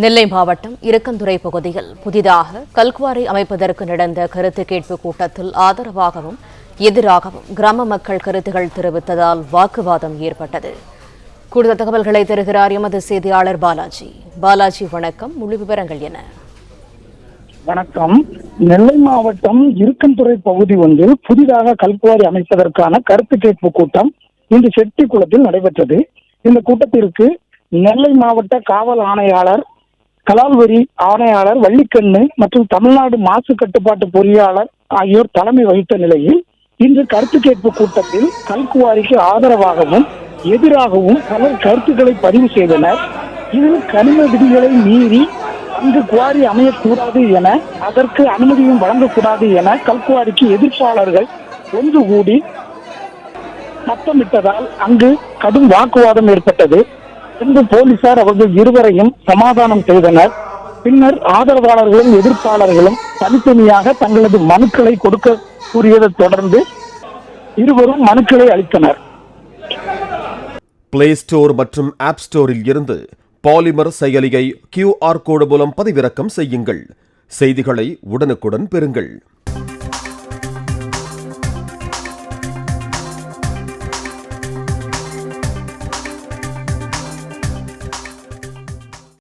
நெல்லை மாவட்டம் இருக்கந்துறை பகுதியில் புதிதாக கல்குவாரி அமைப்பதற்கு நடந்த கருத்து கேட்பு கூட்டத்தில் ஆதரவாகவும் எதிராகவும் கிராம மக்கள் கருத்துகள் தெரிவித்ததால் வாக்குவாதம் ஏற்பட்டது. கூடுதல் தகவல்களை தருகிறார் எமது செய்தியாளர் பாலாஜி. பாலாஜி வணக்கம். முழு விவரங்கள் என்ன? வணக்கம். நெல்லை மாவட்டம் இருக்கன்துறை பகுதி ஒன்றில் புதிதாக கல்குவாரி அமைப்பதற்கான கருத்து கேட்பு கூட்டம் இன்று செட்டிக்குளத்தில் நடைபெற்றது. இந்த கூட்டத்திற்கு நெல்லை மாவட்ட காவல் ஆணையாளர் கலால்வரி ஆணையாளர் வள்ளிக்கண்ணு மற்றும் தமிழ்நாடு மாசு கட்டுப்பாட்டு பொறியாளர் ஆகியோர் தலைமை வகித்த நிலையில் இன்று கருத்து கேட்பு கூட்டத்தில் கல்குவாரிக்கு ஆதரவாகவும் எதிராகவும் பலர் கருத்துக்களை பதிவு செய்தனர். இதில் கனிம விதிகளை மீறி அங்கு குவாரி அமையக்கூடாது என அதற்கு அனுமதியும் வழங்கக்கூடாது என கல்குவாரிக்கு எதிர்ப்பாளர்கள் ஒன்று கூடி சத்தமிட்டதால் அங்கு கடும் வாக்குவாதம் ஏற்பட்டது. பின்பு போலீசார் அவர்கள் இருவரையும் சமாதானம் செய்தனர். பின்னர் ஆதரவாளர்களும் எதிர்ப்பாளர்களும் தனித்தனியாக தங்களது மனுக்களை கொடுக்க கூறியதை தொடர்ந்து இருவரும் மனுக்களை அளித்தனர். பிளே ஸ்டோர் மற்றும் ஆப் ஸ்டோரில் இருந்து பாலிமர் செயலியை கியூஆர் கோடு மூலம் பதிவிறக்கம் செய்யுங்கள். செய்திகளை உடனுக்குடன் பெறுங்கள்.